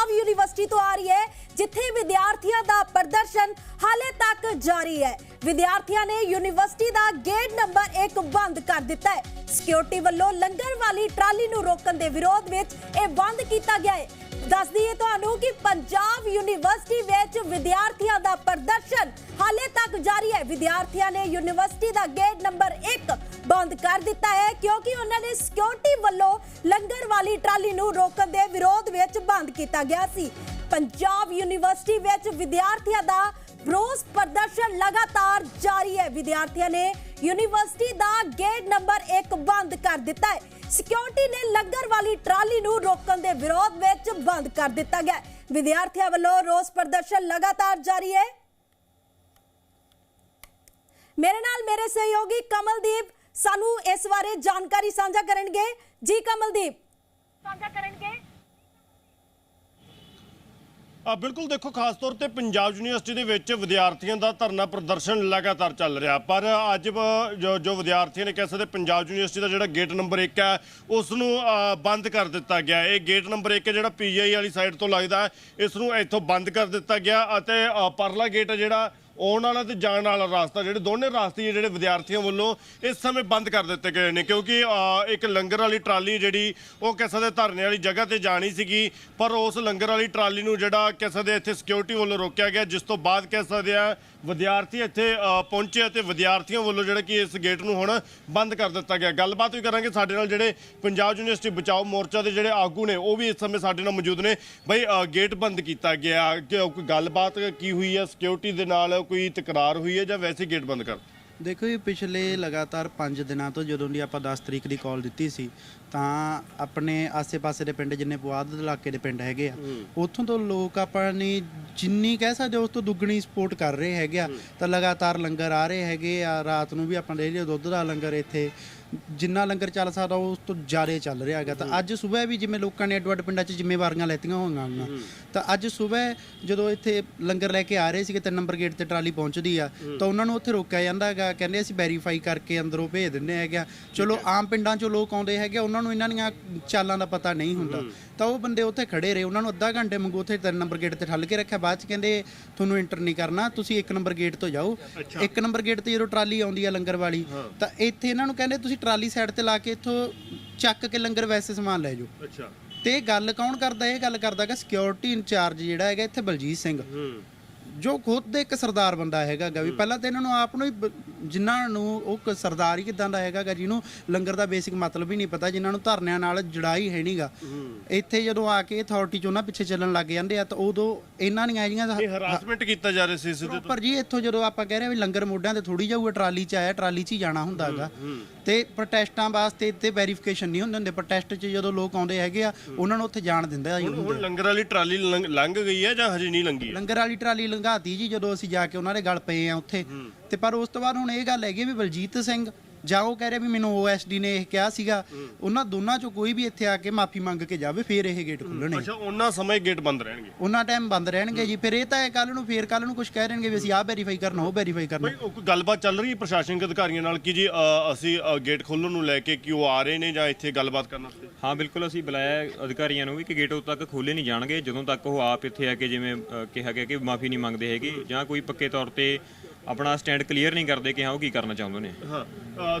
Punjab university ਤੋਂ ਆ ਰਹੀ ਹੈ, ਜਿੱਥੇ ਵਿਦਿਆਰਥੀਆਂ ਦਾ ਪ੍ਰਦਰਸ਼ਨ ਹਾਲੇ ਤੱਕ ਜਾਰੀ ਹੈ। ਵਿਦਿਆਰਥੀਆਂ ਨੇ ਯੂਨੀਵਰਸਿਟੀ ਦਾ ਗੇਟ ਨੰਬਰ 1 ਬੰਦ ਕਰ ਦਿੱਤਾ ਹੈ। ਸਿਕਿਉਰਿਟੀ ਵੱਲੋਂ ਲੰਗਰ ਵਾਲੀ ਟਰਾਲੀ ਨੂੰ ਰੋਕਣ ਦੇ ਵਿਰੋਧ ਵਿੱਚ ਇਹ ਬੰਦ ਕੀਤਾ ਗਿਆ ਹੈ। ਦੱਸ ਦਈਏ ਤੁਹਾਨੂੰ ਕਿ ਪੰਜਾਬ ਯੂਨੀਵਰਸਿਟੀ ਵਿੱਚ ਵਿਦਿਆਰਥੀਆਂ ਦਾ ਪ੍ਰਦਰਸ਼ਨ ਹਾਲੇ ਤੱਕ ਜਾਰੀ ਹੈ। ਵਿਦਿਆਰਥੀਆਂ ਨੇ ਯੂਨੀਵਰਸਿਟੀ ਦਾ ਗੇਟ ਨੰਬਰ 1 ਬੰਦ ਕਰ ਦਿੱਤਾ ਹੈ ਕਿਉਂਕਿ ਉਹਨਾਂ ਨੇ ਸਿਕਿਉਰਿਟੀ ਵੱਲੋਂ ਲੰਗਰ ਵਾਲੀ ਟਰਾਲੀ ਨੂੰ ਰੋਕਣ ਦੇ ਵਿਰੋਧ ਵਿੱਚ ਬੰਦ ਕੀਤਾ ਗਿਆ ਸੀ। ਪੰਜਾਬ ਯੂਨੀਵਰਸਿਟੀ ਵਿੱਚ ਵਿਦਿਆਰਥੀਆਂ ਦਾ ਰੋਸ ਪ੍ਰਦਰਸ਼ਨ ਲਗਾਤਾਰ ਜਾਰੀ ਹੈ। ਵਿਦਿਆਰਥੀਆਂ ਨੇ ਯੂਨੀਵਰਸਿਟੀ ਦਾ ਗੇਟ ਨੰਬਰ 1 ਬੰਦ ਕਰ ਦਿੱਤਾ ਹੈ। ਸਿਕਿਉਰਿਟੀ ਨੇ ਲੰਗਰ ਵਾਲੀ ਟਰਾਲੀ ਨੂੰ ਰੋਕਣ ਦੇ ਵਿਰੋਧ ਵਿੱਚ ਬੰਦ ਕਰ ਦਿੱਤਾ ਗਿਆ ਵਿਦਿਆਰਥੀਆਂ ਵੱਲੋਂ ਰੋਸ ਪ੍ਰਦਰਸ਼ਨ ਲਗਾਤਾਰ ਜਾਰੀ ਹੈ। ਮੇਰੇ ਨਾਲ ਮੇਰੇ ਸਹਿਯੋਗੀ ਕਮਲਦੀਪ ਸਾਨੂੰ ਇਸ ਬਾਰੇ ਜਾਣਕਾਰੀ ਸਾਂਝਾ ਕਰਨਗੇ ਜੀ ਕਮਲਦੀਪ। ਸਾਂਝਾ ਕਰਨਗੇ। ਆ ਬਿਲਕੁਲ ਦੇਖੋ ਖਾਸ ਤੌਰ ਤੇ ਪੰਜਾਬ ਯੂਨੀਵਰਸਿਟੀ ਦੇ ਵਿੱਚ ਵਿਦਿਆਰਥੀਆਂ ਦਾ ਧਰਨਾ ਪ੍ਰਦਰਸ਼ਨ ਲਗਾਤਾਰ ਚੱਲ ਰਿਹਾ। ਪਰ ਅੱਜ ਜੋ ਜੋ ਵਿਦਿਆਰਥੀਆਂ ਨੇ ਕਹਿ ਸਕਦੇ ਪੰਜਾਬ ਯੂਨੀਵਰਸਿਟੀ ਦਾ ਜਿਹੜਾ ਗੇਟ ਨੰਬਰ 1 ਹੈ ਉਸ ਨੂੰ ਬੰਦ ਕਰ ਦਿੱਤਾ ਗਿਆ ਇਹ ਗੇਟ ਨੰਬਰ 1 ਜਿਹੜਾ ਪੀਜੀਆਈ ਵਾਲੀ ਸਾਈਡ ਤੋਂ ਲੱਗਦਾ ਹੈ, ਇਸ ਨੂੰ ਇੱਥੋਂ ਬੰਦ ਕਰ ਦਿੱਤਾ ਗਿਆ ਅਤੇ ਪਰਲਾ ਗੇਟ ਹੈ ਜਿਹੜਾ ਆਉਣ ਵਾਲਾ ਤੇ ਜਾਣ ਵਾਲਾ ਰਾਸਤਾ, ਜਿਹੜੇ ਦੋਨੇ ਰਾਸਤੇ ਜਿਹੜੇ ਵਿਦਿਆਰਥੀਆਂ ਵੱਲੋਂ ਇਸ ਸਮੇਂ ਬੰਦ ਕਰ ਦਿੱਤੇ ਗਏ ਨੇ, ਕਿਉਂਕਿ ਇੱਕ ਲੰਗਰ ਵਾਲੀ ਟਰਾਲੀ ਜਿਹੜੀ, ਉਹ ਕਹਿ ਸਕਦੇ ਧਰਨੇ ਵਾਲੀ ਜਗ੍ਹਾ ਤੇ ਜਾਣੀ ਸੀਗੀ, ਪਰ ਉਸ ਲੰਗਰ ਵਾਲੀ ਟਰਾਲੀ ਨੂੰ ਜਿਹੜਾ ਕਹਿ ਸਕਦੇ ਇੱਥੇ ਸਿਕਿਉਰਿਟੀ ਵੱਲੋਂ ਰੋਕਿਆ ਗਿਆ, ਜਿਸ ਤੋਂ ਬਾਅਦ ਕਹਿ ਸਕਦੇ ਆ ਵਿਦਿਆਰਥੀ ਇੱਥੇ ਪਹੁੰਚੇ ਅਤੇ ਵਿਦਿਆਰਥੀਆਂ ਵੱਲੋਂ ਜਿਹੜਾ ਕਿ ਇਸ ਗੇਟ ਨੂੰ ਹੁਣ ਬੰਦ ਕਰ ਦਿੱਤਾ ਗਿਆ। ਗੱਲਬਾਤ ਵੀ ਕਰਾਂਗੇ ਸਾਡੇ ਨਾਲ ਜਿਹੜੇ ਪੰਜਾਬ ਯੂਨੀਵਰਸਿਟੀ ਬਚਾਓ ਮੋਰਚਾ ਦੇ ਜਿਹੜੇ ਆਗੂ ਨੇ, ਉਹ ਵੀ ਇਸ ਸਮੇਂ ਸਾਡੇ ਨਾਲ ਮੌਜੂਦ ਨੇ। ਬਈ ਗੇਟ ਬੰਦ ਕੀਤਾ ਗਿਆ, ਕਿ ਕੋਈ ਗੱਲਬਾਤ ਕੀ ਹੋਈ ਹੈ ਸਿਕਿਉਰਿਟੀ ਦੇ ਨਾਲ ਕੋਈ ਤਕਰਾਰ ਹੋਈ ਹੈ ਜਾਂ ਵੈਸੇ ਗੇਟ ਬੰਦ ਕਰ ਦੇਖੋ ਜੀ ਪਿਛਲੇ ਲਗਾਤਾਰ 5 ਦਿਨਾਂ ਤੋਂ ਜਦੋਂ ਦੀ ਆਪਾਂ 10 ਤਰੀਕ ਦੀ ਕਾਲ ਦਿੱਤੀ ਸੀ ਤਾਂ ਆਪਣੇ ਆਸੇ-ਪਾਸੇ ਦੇ ਪਿੰਡ ਜਿੰਨੇ ਪੁਆਧ ਇਲਾਕੇ ਦੇ ਪਿੰਡ ਹੈਗੇ ਆ ਉੱਥੋਂ ਤੋਂ ਲੋਕ ਆਪਾਂ ਨੇ ਜਿੰਨੀ ਕਹਿ ਸਕਦੇ ਹਾਂ ਉਸ ਤੋਂ ਦੁੱਗਣੀ ਸਪੋਰਟ ਕਰ ਰਹੇ ਹੈਗੇ ਆ। ਤਾਂ ਲਗਾਤਾਰ ਲੰਗਰ ਆ ਰਹੇ ਹੈਗੇ ਆ ਰਾਤ ਨੂੰ ਵੀ ਆਪਾਂ ਲੈ ਲਿਓ ਦੁੱਧ ਦਾ ਲੰਗਰ ਇੱਥੇ ਜਿੰਨਾ ਲੰਗਰ ਚੱਲ ਸਕਦਾ ਉਸ ਤੋਂ ਜ਼ਿਆਦਾ ਚੱਲ ਰਿਹਾ ਹੈਗਾ। ਤਾਂ ਅੱਜ ਸਵੇਰ ਵੀ ਜਿਵੇਂ ਲੋਕਾਂ ਨੇ ਅੱਡ-ਅੱਡ ਪਿੰਡਾਂ 'ਚ ਜ਼ਿੰਮੇਵਾਰੀਆਂ ਲੈਤੀਆਂ ਹੋਈਆਂ ਹਨ ਤਾਂ ਅੱਜ ਸਵੇਰ ਜਦੋਂ ਇੱਥੇ ਲੰਗਰ ਲੈ ਕੇ ਆ ਰਹੇ ਸੀਗੇ ਤਿੰਨ ਨੰਬਰ ਗੇਟ ਤੇ ਟਰਾਲੀ ਪਹੁੰਚਦੀ ਆ ਤਾਂ ਉਹਨਾਂ ਨੂੰ ਉੱਥੇ ਰੋਕਿਆ ਜਾਂਦਾ ਹੈਗਾ ਕਹਿੰਦੇ ਅਸੀਂ ਵੈਰੀਫਾਈ ਕਰਕੇ ਅੰਦਰੋਂ ਭੇਜ ਦਿੰਦੇ ਹੈਗੇ ਆ। ਚਲੋ ਆਮ ਪਿੰਡਾਂ 'ਚੋਂ ਲੋਕ ਆਉਂਦੇ ਹੈਗੇ ਆ, ਉਹਨਾਂ ਨੂੰ ਇਹਨਾਂ ਦੀਆਂ ਚਾਲਾਂ ਦਾ ਪਤਾ ਨਹੀਂ ਹੁੰਦਾ। ਤਾਂ ਉਹ ਬੰਦੇ ਉੱਥੇ ਖੜੇ ਰਹੇ ਉਹਨਾਂ ਨੂੰ ਅੱਧਾ ਘੰਟੇ ਮੰਗੋ ਉੱਥੇ ਤਿੰਨ ਨੰਬਰ ਗੇਟ ਤੇ ਠੱਲ ਕੇ ਰੱਖਿਆ ਬਾਅਦ 'ਚ ਕਹਿੰਦੇ ਤੁਹਾਨੂੰ ਇੰਟਰ ਨਹੀਂ ਕਰਨਾ ਤੁਸੀਂ ਇੱਕ ਨੰਬਰ ਗੇਟ ਤੋਂ ਜਾਓ। ਇੱਕ ਨੰਬਰ ਗੇਟ ਤੇ ਜਦੋਂ ਟਰਾਲੀ ਆਉਂਦੀ ਆ ਲੰਗਰ ਵਾਲੀ ਤਾਂ ਇੱਥੇ ਇਹਨਾਂ ਨੂੰ ਕਹਿੰਦੇ ਤੁਸੀਂ ਟਰਾਲੀ ਸਾਈਡ ਤੇ ਲਾ ਕੇ ਇੱਥੋਂ ਚੱਕ ਕੇ ਲੰਗਰ ਵੈਸੇ ਸਮਾਨ ਲੈ ਜਾਓ। ਅੱਛਾ। ਤੇ ਇਹ ਗੱਲ ਕੌਣ ਕਰਦਾ ਇਹ ਗੱਲ ਕਰਦਾ ਕਿ ਸਿਕਿਉਰਿਟੀ ਇੰਚਾਰਜ ਜਿਹੜਾ ਹੈਗਾ ਇੱਥੇ ਬਲਜੀਤ ਸਿੰਘ। ਹੂੰ। ਜੋ ਖੁਦ ਇੱਕ ਸਰਦਾਰ ਬੰਦਾ ਹੈਗਾ ਗਾ ਵੀ ਪਹਿਲਾਂ ਤਾਂ ਇਹਨਾਂ ਨੂੰ ਆਪ ਨੂੰ ਹੀ ਬ- ਜਿਨ੍ਹਾਂ ਨੂੰ ਉਹ ਸਰਦਾਰ ਕਿਦਾਂ ਦਾ ਹੈਗਾ ਗਾ ਜਿਹਨੂੰ ਲੰਗਰ ਦਾ ਬੇਸਿਕ ਮਤਲਬ ਹੀ ਨਹੀਂ ਪਤਾ ਜਿਨ੍ਹਾਂ ਨੂੰ ਧਰਨਿਆਂ ਨਾਲ ਜੜਾਈ ਹੈ ਨਹੀਂਗਾ ਇੱਥੇ ਜਦੋਂ ਆ ਕੇ ਅਥਾਰਟੀ ਚ ਉਹਨਾਂ ਪਿੱਛੇ ਚੱਲਣ ਲੱਗ ਜਾਂਦੇ ਆ ਤਾਂ ਉਦੋਂ ਇਹਨਾਂ ਦੀਆਂ ਇਹ ਜਿਹੜੀਆਂ ਹਰਾਸਮੈਂਟ ਕੀਤਾ ਜਾ ਰਿਹਾ ਸੀ ਸਿੱਧੇ ਤੋਂ ਪਰ ਜੀ ਇੱਥੋਂ ਜਦੋਂ ਆਪਾਂ ਕਹਿ ਰਹੇ ਵੀ ਲੰਗਰ ਮੋਢਿਆਂ ਤੇ ਥੋੜੀ ਜਾਊਗਾ ਟਰਾਲੀ 'ਚ ਆਇਆ ਟਰਾਲੀ 'ਚ ਹੀ ਜਾਣਾ ਹੁੰਦਾ ਹੈਗਾ ਤੇ ਪ੍ਰੋਟੈਸਟਾਂ ਵਾਸਤੇ ਇੱਥੇ ਵੈਰੀਫਿਕੇਸ਼ਨ ਨਹੀਂ ਹੁੰਦੇ ਹੁੰਦੇ ਪ੍ਰੋਟੈਸਟ 'ਚ ਜਦੋਂ ਲੋਕ ਆਉਂਦੇ ਹੈਗੇ ਆ ਉਹਨਾਂ ਨੂੰ ਉੱਥੇ ਜਾਣ ਦਿੰਦਾ ਹੀ ਹੁਣ ਲੰਗਰ ਵਾਲੀ ਟਰਾਲੀ ਲੰਘ ਗਈ ਹੈ ਜਾਂ ਹਜੇ ਨਹੀਂ ਹੈ? ਲੰਗਰ ਵਾਲੀ ਟਰਾਲੀ ਲੰਘਾਤੀ ਜੀ ਜਦੋਂ ਅਸੀਂ ਜਾ ਕੇ ਉਹਨਾਂ ਦੇ ਗਲ ਪਏ ਆ ਉੱਥੇ। ਤੇ ਪਰ ਉਸ ਤੋਂ ਬਾਅਦ ਹੁਣ ਇਹ ਗੱਲ ਹੈਗੀ ਵੀ ਬਲਜੀਤ ਸਿੰਘ ਜਾਂ ਉਹ ਕਹਿ ਰਿਹਾ ਵੀ ਮੈਨੂੰ ਓਐਸਡੀ ਨੇ ਇਹ ਕਿਹਾ ਸੀਗਾ ਉਹਨਾਂ ਦੋਨਾਂ ਚੋਂ ਕੋਈ ਵੀ ਇੱਥੇ ਆ ਕੇ ਮਾਫੀ ਮੰਗ ਕੇ ਜਾਵੇ ਫੇਰ ਇਹ ਗੇਟ ਖੁੱਲਣੇ ਅੱਛਾ ਉਹਨਾਂ ਸਮੇਂ ਗੇਟ ਬੰਦ ਰਹਿਣਗੇ। ਉਹਨਾਂ ਟਾਈਮ ਬੰਦ ਰਹਿਣਗੇ ਜੀ। ਫਿਰ ਇਹ ਤਾਂ ਕੱਲ ਨੂੰ ਫੇਰ ਕੱਲ ਨੂੰ ਕੁਝ ਕਹਿ ਰਹਿਣਗੇ ਵੀ ਅਸੀਂ ਆਹ ਵੈਰੀਫਾਈ ਕਰਨਾ ਉਹ ਵੈਰੀਫਾਈ ਕਰਨਾ। ਬਈ ਕੋਈ ਗੱਲਬਾਤ ਚੱਲ ਰਹੀ ਹੈ ਪ੍ਰਸ਼ਾਸਨਿਕ ਅਧਿਕਾਰੀਆਂ ਨਾਲ ਕਿ ਜੀ ਅਸੀਂ ਗੇਟ ਖੋਲ੍ਹਣ ਨੂੰ ਲੈ ਕੇ ਕਿ ਉਹ ਆ ਰਹੇ ਨੇ ਜਾਂ ਇੱਥੇ ਗੱਲਬਾਤ ਕਰਨ ਵਾਸਤੇ? ਹਾਂ ਬਿਲਕੁਲ ਅਸੀਂ ਬੁਲਾਇਆ ਅਧਿਕਾਰੀਆਂ ਨੂੰ ਵੀ ਕਿ ਗੇਟ ਉਦੋਂ ਤੱਕ ਖੋਲੇ ਨਹੀਂ ਜਾਣਗੇ ਜਦੋਂ ਤੱਕ ਉਹ ਆਪ ਇੱਥੇ ਆ ਕੇ ਜਿਵੇਂ ਕਿਹਾ ਗਿਆ ਕਿ ਮਾਫੀ ਨਹੀਂ ਮੰਗਦੇ ਹੈਗੇ ਜਾਂ ਕੋਈ ਪੱਕੇ ਤੌਰ ਤੇ ਆਪਣਾ ਸਟੈਂਡ ਕਲੀਅਰ ਨਹੀਂ ਕਰਦੇ ਕਿ ਹਾਂ ਉਹ ਕੀ ਕਰਨਾ ਚਾਹੁੰਦੇ ਨੇ। ਹਾਂ।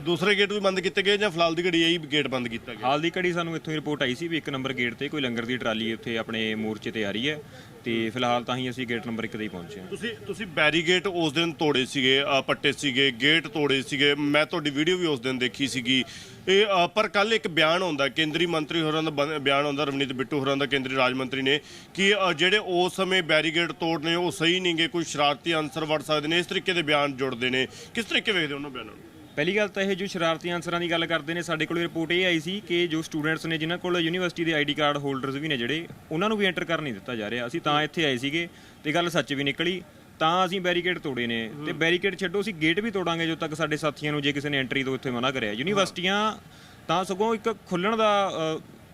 ਦੂਸਰੇ ਗੇਟ ਵੀ ਬੰਦ ਕੀਤੇ ਗਏ ਜਾਂ ਫਿਲਹਾਲ ਦੀ ਘੜੀ ਇਹੀ ਗੇਟ ਬੰਦ ਕੀਤਾ ਗਿਆ? ਹਾਲ ਦੀ ਘੜੀ ਸਾਨੂੰ ਇੱਥੋਂ ਹੀ ਰਿਪੋਰਟ ਆਈ ਸੀ ਵੀ ਇੱਕ ਨੰਬਰ ਗੇਟ ਤੇ ਕੋਈ ਲੰਗਰ ਦੀ ਟਰਾਲੀ ਉੱਥੇ ਆਪਣੇ ਮੋਰਚੇ ਤੇ ਆ ਰਹੀ ਹੈ ਤੇ ਫਿਲਹਾਲ ਤਾਂ ਹੀ ਅਸੀਂ ਗੇਟ ਨੰਬਰ 1 ਤੇ ਹੀ ਪਹੁੰਚੇ ਹਾਂ। ਤੁਸੀਂ ਤੁਸੀਂ ਬੈਰੀਗੇਟ ਉਸ ਦਿਨ ਤੋੜੇ ਸੀਗੇ ਅ, ਪੱਟੇ ਸੀਗੇ ਗੇਟ ਤੋੜੇ ਸੀਗੇ। ਮੈਂ ਤੁਹਾਡੀ ਵੀਡੀਓ ਵੀ ਉਸ ਦਿਨ ਦੇਖੀ ਸੀਗੀ। ਇਹ ਅ, ਪਰ ਕੱਲ ਇੱਕ ਬਿਆਨ ਆਉਂਦਾ ਕੇਂਦਰੀ ਮੰਤਰੀ ਹੋਰਾਂ ਦਾ ਬਨ- ਬਿਆਨ ਆਉਂਦਾ ਰਵਨੀਤ ਬਿੱਟੂ ਹੋਰਾਂ ਦਾ ਕੇਂਦਰੀ ਰਾਜ ਮੰਤਰੀ ਨੇ ਕਿ ਅ, ਜਿਹੜੇ ਉਸ ਸਮੇਂ ਬੈਰੀਗੇਟ ਤੋੜਨੇ ਉਹ ਸਹੀ ਨਹੀਂਗੇ ਕੋਈ ਸ਼ਰਾਰਤੀ ਅਨਸਰ ਵੜ ਸਕਦੇ ਨੇ ਇਸ ਤਰੀਕੇ ਦੇ ਬਿਆਨ ਜੁੜਦੇ ਨੇ। ਕਿਸ ਤਰੀਕੇ ਵੇਖਦੇ ਹੋ ਉਹਨਾਂ ਬਿਆਨਾਂ ਨੂੰ? ਪਹਿਲੀ ਗੱਲ ਤਾਂ ਇਹ ਜੋ ਸ਼ਰਾਰਤੀ ਅਨਸਰਾਂ ਦੀ ਗੱਲ ਕਰਦੇ ਨੇ ਸਾਡੇ ਕੋਲ ਰਿਪੋਰਟ ਇਹ ਆਈ ਸੀ ਕਿ ਜੋ ਸਟੂਡੈਂਟਸ ਨੇ ਜਿਨ੍ਹਾਂ ਕੋਲ ਯੂਨੀਵਰਸਿਟੀ ਦੇ ਆਈਡੀ ਕਾਰਡ ਹੋਲਡਰਸ ਵੀ ਨੇ ਜਿਹੜੇ ਉਹਨਾਂ ਨੂੰ ਵੀ ਐਂਟਰ ਕਰਨ ਨਹੀਂ ਦਿੱਤਾ ਜਾ ਰਿਹਾ। ਅਸੀਂ ਤਾਂ ਇੱਥੇ ਆਏ ਸੀਗੇ ਤੇ ਗੱਲ ਸੱਚ ਵੀ ਨਿਕਲੀ ਤਾਂ ਅਸੀਂ ਬੈਰੀਕੇਡ ਤੋੜੇ ਨੇ। ਤੇ ਬੈਰੀਕੇਡ ਛੱਡੋ ਅਸੀਂ ਗੇਟ ਵੀ ਤੋੜਾਂਗੇ ਜਦੋਂ ਤੱਕ ਸਾਡੇ ਸਾਥੀਆਂ ਨੂੰ ਜੇ ਕਿਸੇ ਨੇ ਐਂਟਰੀ ਤੋਂ ਇੱਥੇ ਮਨਾ ਕਰਿਆ। ਯੂਨੀਵਰਸਿਟੀਆਂ ਤਾਂ ਸਗੋਂ ਇੱਕ ਖੁੱਲਣ ਦਾ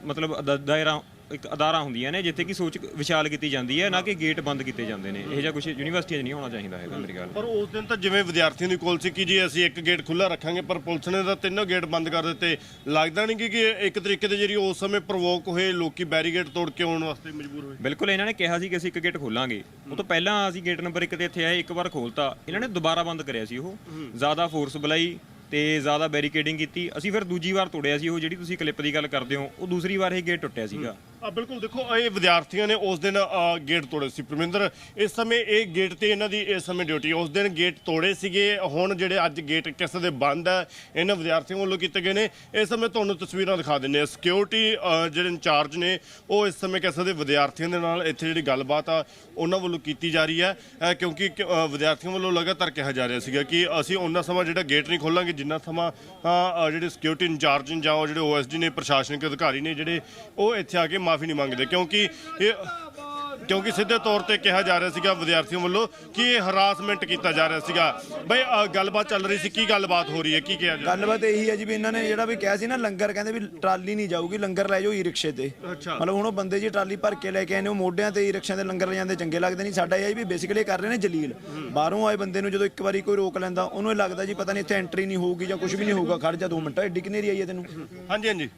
ਮਤਲਬ ਦਾਇਰਾ ਇੱਕ ਅਦਾਰਾ ਹੁੰਦੀਆਂ ਨੇ ਜਿੱਥੇ ਕਿ ਸੋਚ ਵਿਸ਼ਾਲ ਕੀਤੀ ਜਾਂਦੀ ਹੈ ਨਾ ਕਿ ਗੇਟ ਬੰਦ ਕੀਤੇ ਜਾਂਦੇ ਨੇ। ਇਹ ਜਿਹਾ ਕੁਝ ਯੂਨੀਵਰਸਿਟੀਆਂ 'ਚ ਨਹੀਂ ਹੋਣਾ ਚਾਹੀਦਾ ਹੈਗਾ ਮੇਰੀ ਗੱਲ ਪਰ ਉਸ ਦਿਨ ਤਾਂ ਜਿਵੇਂ ਵਿਦਿਆਰਥੀਆਂ ਦੀ ਕੋਲ ਸੀ ਕਿ ਜੀ ਅਸੀਂ ਇੱਕ ਗੇਟ ਖੁੱਲਾ ਰੱਖਾਂਗੇ ਪਰ ਪੁਲਿਸ ਨੇ ਤਾਂ ਤਿੰਨੋਂ ਗੇਟ ਬੰਦ ਕਰ ਦਿੱਤੇ। ਲੱਗਦਾ ਨਹੀਂ ਕਿ ਇੱਕ ਤਰੀਕੇ ਦੇ ਜਿਹੜੀ ਉਸ ਸਮੇਂ ਪ੍ਰਵੋਕ ਹੋਏ ਲੋਕੀ ਬੈਰੀਗੇਡ ਤੋੜ ਕੇ ਆਉਣ ਵਾਸਤੇ ਮਜਬੂਰ ਹੋਏ। ਬਿਲਕੁਲ ਇਹਨਾਂ ਨੇ ਕਿਹਾ ਸੀ ਕਿ ਅਸੀਂ ਇੱਕ ਗੇਟ ਖੋਲਾਂਗੇ। ਉਹ ਤੋਂ ਪਹਿਲਾਂ ਅਸੀਂ ਗੇਟ ਨੰਬਰ 1 ਤੇ ਇੱਥੇ ਆਏ ਇੱਕ ਵਾਰ ਖੋਲਤਾ। ਇਹਨਾਂ ਨੇ ਦੁਬਾਰਾ ਬੰਦ ਕਰਿਆ ਸੀ ਉਹ। ਜ਼ਿਆਦਾ ਫੋਰਸ ਬੁਲਾਈ ਤੇ ਜ਼ਿਆਦਾ ਬੈਰੀਕੇਡਿੰਗ ਕੀਤੀ। ਅਸੀਂ ਫਿਰ ਦੂਜੀ ਵਾਰ ਤੋੜਿਆ ਸੀ ਉਹ ਜਿਹੜੀ ਤੁਸੀਂ ਕਲਿੱਪ ਦੀ ਗੱਲ ਕਰਦੇ ਹੋ ਉਹ ਦੂਸਰੀ ਵਾਰ ਇਹ ਗੇਟ ਟੁੱਟਿਆ ਸੀਗਾ। ਬਿਲਕੁਲ ਦੇਖੋ, ਇਹ ਵਿਦਿਆਰਥੀਆਂ ਨੇ ਉਸ ਦਿਨ ਗੇਟ ਤੋੜੇ ਸੀ। ਪ੍ਰਮਿੰਦਰ, ਇਸ ਸਮੇਂ ਇਹ ਗੇਟ ਤੇ ਇਹਨਾਂ ਦੀ, ਇਸ ਸਮੇਂ ਡਿਊਟੀ। ਉਸ ਦਿਨ ਗੇਟ ਤੋੜੇ ਸੀਗੇ। ਹੁਣ ਜਿਹੜੇ ਅੱਜ ਗੇਟ ਕਿਸੇ ਦੇ ਬੰਦ ਹੈ, ਇਹਨਾਂ ਵਿਦਿਆਰਥੀਆਂ ਵੱਲੋਂ ਕੀਤੇ ਗਏ ਨੇ। ਇਸ ਸਮੇਂ ਤੁਹਾਨੂੰ ਤਸਵੀਰਾਂ ਦਿਖਾ ਦਿੰਨੇ ਆ ਸਿਕਿਉਰਿਟੀ ਜਿਹੜੇ ਇੰਚਾਰਜ ਨੇ, ਉਹ ਇਸ ਸਮੇਂ ਕਿਸੇ ਦੇ ਵਿਦਿਆਰਥੀਆਂ ਦੇ ਨਾਲ ਇੱਥੇ ਜਿਹੜੀ ਗੱਲਬਾਤ ਆ, ਉਹਨਾਂ ਵੱਲੋਂ ਕੀਤੀ ਜਾ ਰਹੀ ਹੈ। ਕਿਉਂਕਿ ਵਿਦਿਆਰਥੀਆਂ ਵੱਲੋਂ ਲਗਾਤਾਰ ਕਿਹਾ ਜਾ ਰਿਹਾ ਸੀਗਾ ਕਿ ਅਸੀਂ ਉਹਨਾਂ ਸਮਾਂ ਜਿਹੜਾ ਗੇਟ ਨਹੀਂ ਖੋਲਾਂਗੇ, ਜਿੰਨਾ ਸਮਾਂ ਜਿਹੜੇ ਸਿਕਿਉਰਿਟੀ ਇੰਚਾਰਜ ਨੇ ਜਾਂ ਉਹ ਜਿਹੜੇ ਓਐਸਡੀ ਨੇ, ਪ੍ਰਸ਼ਾਸਨਿਕ ਅਧਿਕਾਰੀ ਨੇ ਜਿਹੜੇ, ਉਹ ਇੱਥੇ ਆ ਕੇ ਮਾਫੀ ਨਹੀਂ ਮੰਗਦੇ ਕਿਉਂਕਿ ਇਹ ਕਿਉਂਕਿ ਸਿੱਧੇ ਤੌਰ ਤੇ ਕਿਹਾ ਜਾ ਰਿਹਾ ਸੀਗਾ ਵਿਦਿਆਰਥੀਆਂ ਵੱਲੋਂ ਕਿ ਇਹ ਹਰਾਸਮੈਂਟ ਕੀਤਾ ਜਾ ਰਿਹਾ ਸੀਗਾ। ਬਈ ਅ, ਗੱਲਬਾਤ ਚੱਲ ਰਹੀ ਸੀ ਕੀ ਗੱਲਬਾਤ ਹੋ ਰਹੀ ਹੈ ਕੀ ਕਿਹਾ ਜਾ ਗੱਲਬਾਤ ਇਹੀ ਹੈ ਜੀ ਵੀ ਇਹਨਾਂ ਨੇ ਜਿਹੜਾ ਵੀ ਕਿਹਾ ਸੀ ਨਾ ਲੰਗਰ ਕਹਿੰਦੇ ਵੀ ਟਰਾਲੀ ਨਹੀਂ ਜਾਊਗੀ ਲੰਗਰ ਲੈ ਜਾਓ ਈ ਰਿਕਸ਼ੇ ਤੇ। ਅੱਛਾ। ਮਤਲਬ ਹੁਣ ਉਹ ਬੰਦੇ ਜੀ ਟਰਾਲੀ ਭਰ ਕੇ ਲੈ ਕੇ ਆਏ ਨੇ ਉਹ ਮੋਢਿਆਂ ਤੇ ਈ ਰਿਕਸ਼ਿਆਂ ਦੇ ਲੰਗਰ ਲੈ ਜਾਂਦੇ ਚੰਗੇ ਲੱਗਦੇ ਨਹੀਂ। ਸਾਡਾ ਇਹ ਹੈ ਵੀ ਬੇਸਿਕਲੀ ਕਰ ਰਹੇ ਨੇ ਜਲੀਲ। ਬਾਹਰੋਂ ਆਏ ਬੰਦੇ ਨੂੰ ਜਦੋਂ ਇੱਕ ਵਾਰੀ ਕੋਈ ਰੋਕ ਲੈਂਦਾ ਉਹਨੂੰ ਇਹ ਲੱਗਦਾ ਜੀ ਪਤਾ ਨਹੀਂ ਇੱਥੇ ਐਂਟਰੀ ਨਹੀਂ ਹੋਊਗੀ ਜਾਂ ਕੁਝ ਵੀ ਨਹੀਂ ਹੋਊਗਾ। ਖੜ ਜਾ 2 ਮਿੰਟ ਐਡੀ ਕਿਨੇਰੀ ਆਈ ਹੈ ਤੈਨੂੰ? ਹਾਂਜੀ ਹਾਂਜੀ।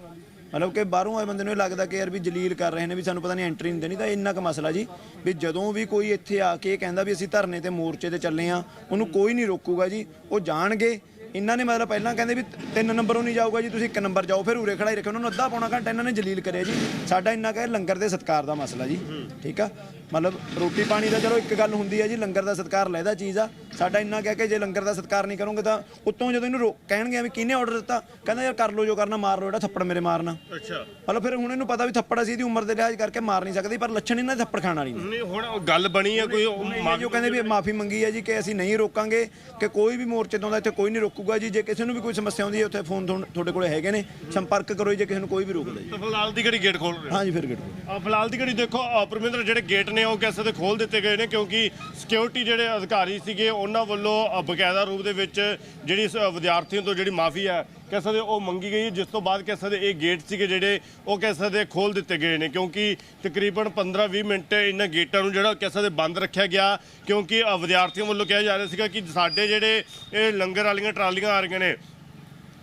ਮਤਲਬ ਕਿ ਬਾਹਰੋਂ ਆਏ ਬੰਦੇ ਨੂੰ ਇਹ ਲੱਗਦਾ ਕਿ ਯਾਰ ਵੀ ਜਲੀਲ ਕਰ ਰਹੇ ਨੇ, ਵੀ ਸਾਨੂੰ ਪਤਾ ਨਹੀਂ ਐਂਟਰੀ ਨਹੀਂ ਦੇਣੀ, ਤਾਂ ਇੰਨਾ ਕੁ ਮਸਲਾ ਜੀ। ਵੀ ਜਦੋਂ ਵੀ ਕੋਈ ਇੱਥੇ ਆ ਕੇ ਕਹਿੰਦਾ ਵੀ ਅਸੀਂ ਧਰਨੇ ਤੇ ਮੋਰਚੇ ਤੇ ਚੱਲੇ ਆ ਉਹਨੂੰ ਕੋਈ ਨਹੀਂ ਰੋਕੂਗਾ ਜੀ। ਉਹ ਜਾਣਗੇ ਇਹਨਾਂ ਨੇ ਮਤਲਬ ਪਹਿਲਾਂ ਕਹਿੰਦੇ ਵੀ ਤਿੰਨ ਨੰਬਰੋਂ ਨਹੀਂ ਜਾਊਗਾ ਜੀ ਤੁਸੀਂ ਇੱਕ ਨੰਬਰ ਜਾਓ ਫਿਰ ਉਰੇ ਖੜਾਈ ਰੱਖੋ ਉਹਨਾਂ ਨੂੰ ਅੱਧਾ ਪੌਣਾ ਘੰਟਾ ਇਹਨਾਂ ਨੇ ਜਲੀਲ ਕਰਿਆ ਜੀ। ਸਾਡਾ ਇੰਨਾ ਕਹੇ ਲੰਗਰ ਦੇ ਸਤਕਾਰ ਦਾ ਮਸਲਾ ਜੀ ਠੀਕ ਆ? ਮਤਲਬ ਰੋਟੀ ਪਾਣੀ ਦਾ ਚਲੋ ਇੱਕ ਗੱਲ ਹੁੰਦੀ ਹੈ ਜੀ ਲੰਗਰ ਦਾ ਸਤਕਾਰ ਲੈਦਾ ਚੀਜ਼ ਆ। ਸਾਡਾ ਇੰਨਾ ਕਹਿ ਕੇ ਜੇ ਲੰਗਰ ਦਾ ਸਤਕਾਰ ਨਹੀਂ ਕਰੋਗੇ ਤਾਂ ਉੱਤੋਂ ਜਦੋਂ ਇਹਨੂੰ ਰੋ- ਕਹਿਣਗੇ ਵੀ ਕਿਹਨੇ ਆਰਡਰ ਦਿੱਤਾ? ਕਹਿੰਦਾ ਯਾਰ ਕਰ ਲਓ ਜੋ ਕਰਨਾ ਮਾਰ ਲਓ ਜਿਹੜਾ ਥੱਪੜ ਮੇਰੇ ਮਾਰਨਾ। ਅੱਛਾ। ਮਤਲਬ ਫਿਰ ਹੁਣ ਇਹਨੂੰ ਪਤਾ ਵੀ ਥੱਪੜ ਅਸੀਂ ਇਹਦੀ ਉਮਰ ਦੇ ਲਿਹਾਜ਼ ਕਰਕੇ ਮਾਰ ਨਹੀਂ ਸਕਦੇ ਪਰ ਲੱਛਣ ਇਹਨਾਂ ਦੇ ਥੱਪੜ ਖਾਣ ਵਾਲੀ ਨਹੀਂ ਨਹੀਂ ਹੁਣ ਉਹ ਗੱਲ ਬਣੀ ਹੈ ਕੋਈ ਉਹ ਇਹ ਜੋ ਕਹਿੰਦੇ ਵੀ ਮਾਫੀ ਮੰਗੀ ਹੈ ਜੀ ਕਿ ਅਸੀਂ ਨਹੀਂ ਰੋਕਾਂਗੇ ਕਿ ਕੋਈ ਵੀ ਮੋਰਚੇ ਤੋਂ ਦਾ ਇੱਥੇ ਕੋਈ ਨਹੀਂ ਰੋਕੂਗਾ ਜੀ ਜੇ ਕਿਸੇ ਨੂੰ ਵੀ ਕੋਈ ਸਮੱਸਿਆ ਆਉਂਦੀ ਹੈ ਉੱਥੇ ਫੋਨ ਤੁਹਾਡੇ ਕੋਲੇ ਹੈਗੇ ਨੇ ਸੰਪਰਕ ਕਰੋ ਜੀ ਜੇ ਕਿਸੇ ਨੂੰ ਕੋਈ ਵੀ ਰੋਕਦਾ ਜੀ। ਫਿਲਹਾਲ ਦੀ ਘੜੀ ਗੇਟ ਖੋਲ ਰਹੇ ਹਾਂਜੀ ਫਿਰ ਗਿੱਟ ਆ ਫਿਲਹਾਲ ਦੀ ਘੜੀ ਦੇਖੋ ਅ, ਪਰਮਿੰਦਰ ਜਿਹੜੇ ਗੇਟ ਨੇ ਉਹ ਕਿਸੇ ਦੇ ਖੋਲ ਦਿੱਤੇ ਗਏ ਨੇ ਕਿਉਂਕਿ ਸਿਕਿਉਰਿਟੀ ਜਿਹੜੇ ਅਧਿਕਾਰੀ ਸੀਗੇ ਉਹਨਾਂ ਵੱਲੋਂ ਅ, ਬਕਾਇਦਾ ਰੂਪ ਦੇ ਵਿੱਚ ਜਿਹੜੀ ਅ, ਵਿਦਿਆਰਥੀਆਂ ਤੋਂ ਜਿਹੜੀ ਮਾਫੀ ਹੈ ਕਹਿ ਸਕਦੇ ਉਹ ਮੰਗੀ ਗਈ ਜਿਸ ਤੋਂ ਬਾਅਦ ਕਹਿ ਸਕਦੇ ਇਹ ਗੇਟ ਸੀਗੇ ਜਿਹੜੇ, ਉਹ ਕਹਿ ਸਕਦੇ ਖੋਲ ਦਿੱਤੇ ਗਏ ਨੇ, ਕਿਉਂਕਿ ਤਕਰੀਬਨ 15-20 ਮਿੰਟ ਇਹਨਾਂ ਗੇਟਾਂ ਨੂੰ ਜਿਹੜਾ ਕਹਿ ਸਕਦੇ ਬੰਦ ਰੱਖਿਆ ਗਿਆ, ਕਿਉਂਕਿ ਵਿਦਿਆਰਥੀਆਂ ਵੱਲੋਂ ਕਿਹਾ ਜਾ ਰਿਹਾ ਸੀਗਾ ਕਿ ਸਾਡੇ ਜਿਹੜੇ ਇਹ ਲੰਗਰ ਵਾਲੀਆਂ ਟਰਾਲੀਆਂ ਆ ਰਹੀਆਂ ਨੇ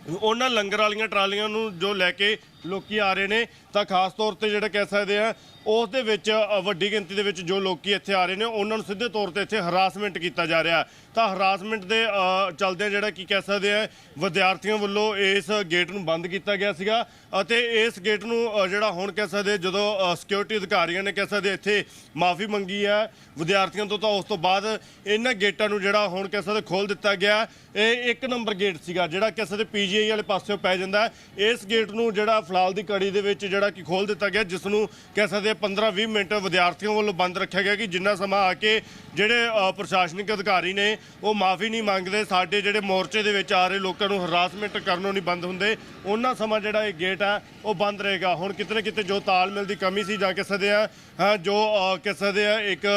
ਉਹਨਾਂ ਲੰਗਰ ਵਾਲੀਆਂ ਟਰਾਲੀਆਂ ਨੂੰ ਜੋ ਲੈ ਕੇ ਲੋਕੀ ਆ ਰਹੇ ਨੇ ਤਾਂ ਖਾਸ ਤੌਰ ਤੇ ਜਿਹੜਾ ਕਹਿ ਸਕਦੇ ਆ ਉਸ ਦੇ ਵਿੱਚ ਵੱਡੀ ਗਿਣਤੀ ਦੇ ਵਿੱਚ ਜੋ ਲੋਕੀ ਇੱਥੇ ਆ ਰਹੇ ਨੇ ਉਹਨਾਂ ਨੂੰ ਸਿੱਧੇ ਤੌਰ ਤੇ ਇੱਥੇ ਹਰਾਸਮੈਂਟ ਕੀਤਾ ਜਾ ਰਿਹਾ। ਤਾਂ ਹਰਾਸਮੈਂਟ ਦੇ ਅ, ਜਿਹੜਾ ਕੀ ਕਹਿ ਸਕਦੇ ਆ ਵਿਦਿਆਰਥੀਆਂ ਵੱਲੋਂ ਇਸ ਗੇਟ ਨੂੰ ਬੰਦ ਕੀਤਾ ਗਿਆ ਸੀਗਾ ਅਤੇ ਇਸ ਗੇਟ ਨੂੰ ਜਿਹੜਾ ਹੁਣ ਕਹਿ ਸਕਦੇ ਜਦੋਂ ਸਿਕਿਉਰਿਟੀ ਅਧਿਕਾਰੀਆਂ ਨੇ ਕਹਿ ਸਕਦੇ ਇੱਥੇ ਮਾਫੀ ਮੰਗੀ ਹੈ ਵਿਦਿਆਰਥੀਆਂ ਤੋਂ ਤਾਂ ਉਸ ਤੋਂ ਬਾਅਦ ਇਹਨਾਂ ਗੇਟਾਂ ਨੂੰ ਜਿਹੜਾ ਹੁਣ ਕਹਿ ਸਕਦੇ ਖੋਲ ਦਿੱਤਾ ਗਿਆ। ਇਹ ਇੱਕ ਨੰਬਰ ਗੇਟ ਸੀਗਾ, ਜਿਹੜਾ ਕਹਿ ਸਕਦੇ ਪੀਜੀਆਈ ਵਾਲੇ ਪਾਸਿਓਂ ਪੈ ਜਾਂਦਾ ਇਸ ਗੇਟ ਨੂੰ ਜਿਹੜਾ ਫਿਲਹਾਲ ਦੀ ਕੜੀ ਦੇ ਵਿੱਚ ਜਿਹੜਾ ਕਿ ਖੋਲ ਦਿੱਤਾ ਗਿਆ ਜਿਸ ਨੂੰ ਕਹਿ ਸਕਦੇ 15-20 ਮਿੰਟ ਵਿਦਿਆਰਥੀਆਂ ਵੱਲੋਂ ਬੰਦ ਰੱਖਿਆ ਗਿਆ ਕਿ ਜਿੰਨਾ ਸਮਾਂ ਆ ਕੇ ਜਿਹੜੇ ਪ੍ਰਸ਼ਾਸਨਿਕ ਅਧਿਕਾਰੀ ਨੇ, ਉਹ ਮਾਫੀ ਨਹੀਂ ਮੰਗਦੇ। ਸਾਡੇ ਜਿਹੜੇ ਮੋਰਚੇ ਦੇ ਵਿੱਚ ਆ ਰਹੇ ਲੋਕਾਂ ਨੂੰ ਹਰਾਸਮੈਂਟ ਕਰਨੋਂ ਨਹੀਂ ਬੰਦ ਹੁੰਦੇ। ਉਹਨਾਂ ਸਮਾਂ ਜਿਹੜਾ ਇਹ ਗੇਟ ਹੈ ਉਹ ਬੰਦ ਰਹੇਗਾ। ਹੁਣ ਕਿਤੇ ਨਾ ਕਿਤੇ ਜੋ ਤਾਲਮੇਲ ਦੀ ਕਮੀ ਸੀ ਜਾਂ ਕਹਿ ਸਕਦੇ ਆ ਹਾਂ, ਜੋ ਕਹਿ ਸਕਦੇ ਆ ਇੱਕ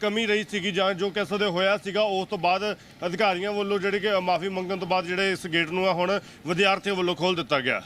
ਕਮੀ ਰਹੀ ਸੀਗੀ ਜਾਂ ਜੋ ਕਹਿ ਸਕਦੇ ਹੋਇਆ ਸੀਗਾ ਉਸ ਤੋਂ ਬਾਅਦ ਅਧਿਕਾਰੀਆਂ ਵੱਲੋਂ ਜਿਹੜੇ ਕਿ ਮਾਫੀ ਮੰਗਣ ਤੋਂ ਬਾਅਦ ਜਿਹੜੇ ਇਸ ਗੇਟ ਨੂੰ ਆ ਹੁਣ ਵਿਦਿਆਰਥੀਆਂ ਵੱਲੋਂ ਖੋਲ ਦਿੱਤਾ ਗਿਆ।